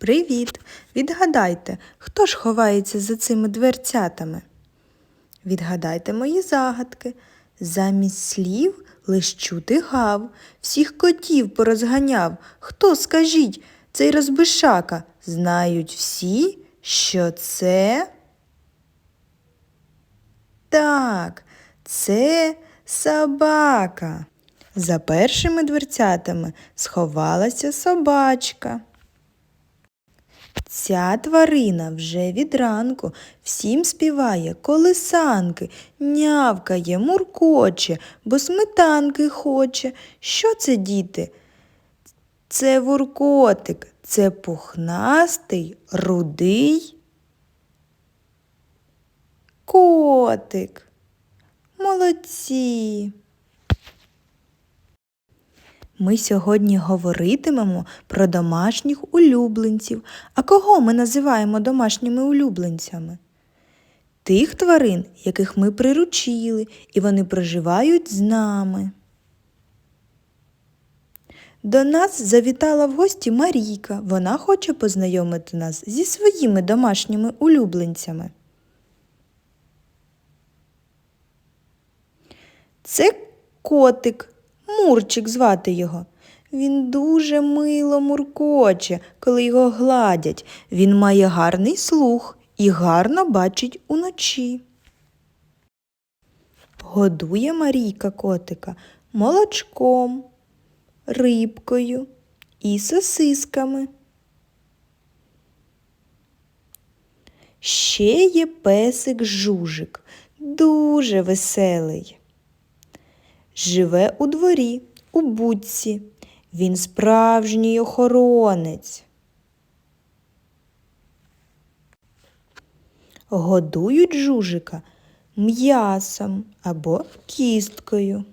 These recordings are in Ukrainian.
Привіт! Відгадайте, хто ж ховається за цими дверцятами? Відгадайте мої загадки. Замість слів лиш чути гав, всіх котів порозганяв. Хто, скажіть, цей розбишака? Знають всі, що це? Так, це собака. За першими дверцятами сховалася собачка. Ця тварина вже від ранку всім співає колисанки, нявкає, муркоче, бо сметанки хоче. Що це, діти? Це вуркотик, це пухнастий, рудий котик. Молодці. Ми сьогодні говоритимемо про домашніх улюбленців. А кого ми називаємо домашніми улюбленцями? Тих тварин, яких ми приручили, і вони проживають з нами. До нас завітала в гості Марійка. Вона хоче познайомити нас зі своїми домашніми улюбленцями. Це котик, Мурчик звати його. Він дуже мило муркоче, коли його гладять. Він має гарний слух і гарно бачить уночі. Годує Марійка котика молочком, рибкою і сосисками. Ще є песик жужик, дуже веселий. Живе у дворі, у будці. Він справжній охоронець. Годують жужика м'ясом або кісткою.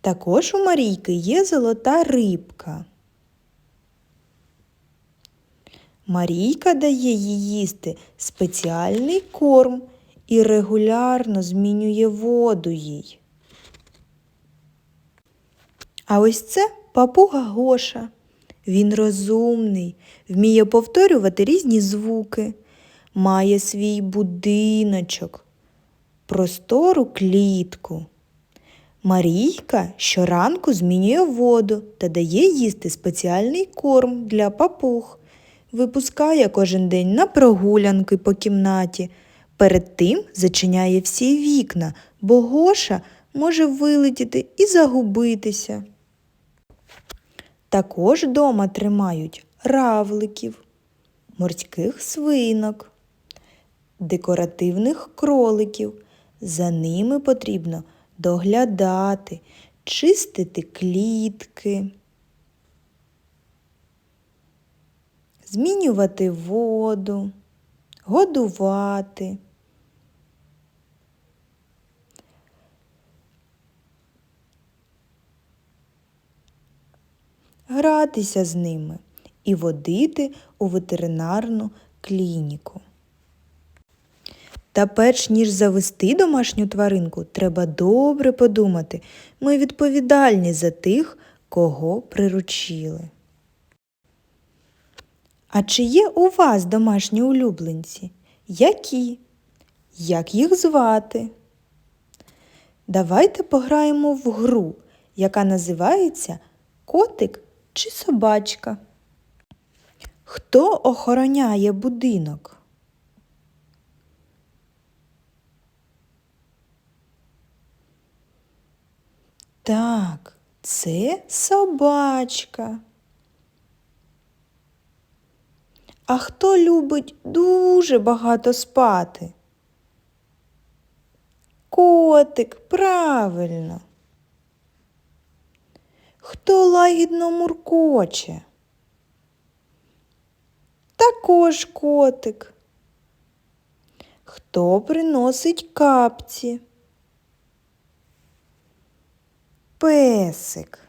Також у Марійки є золота рибка. Марійка дає їй їсти спеціальний корм і регулярно змінює воду їй. А ось це папуга Гоша. Він розумний, вміє повторювати різні звуки, має свій будиночок, простору клітку. Марійка щоранку змінює воду та дає їсти спеціальний корм для папуг, випускає кожен день на прогулянки по кімнаті. Перед тим зачиняє всі вікна, бо Гоша може вилетіти і загубитися. Також дома тримають равликів, морських свинок, декоративних кроликів. За ними потрібно доглядати, чистити клітки, змінювати воду, годувати. гратися з ними і водити у ветеринарну клініку. Та перш ніж завести домашню тваринку, треба добре подумати. Ми відповідальні за тих, кого приручили. А чи є у вас домашні улюбленці? Які? Як їх звати? Давайте пограємо в гру, яка називається Котик чи собачка? Хто охороняє будинок? Так, це собачка. А хто любить дуже багато спати? Котик, правильно. Хто лагідно муркоче? Також котик. Хто приносить капці? Песик.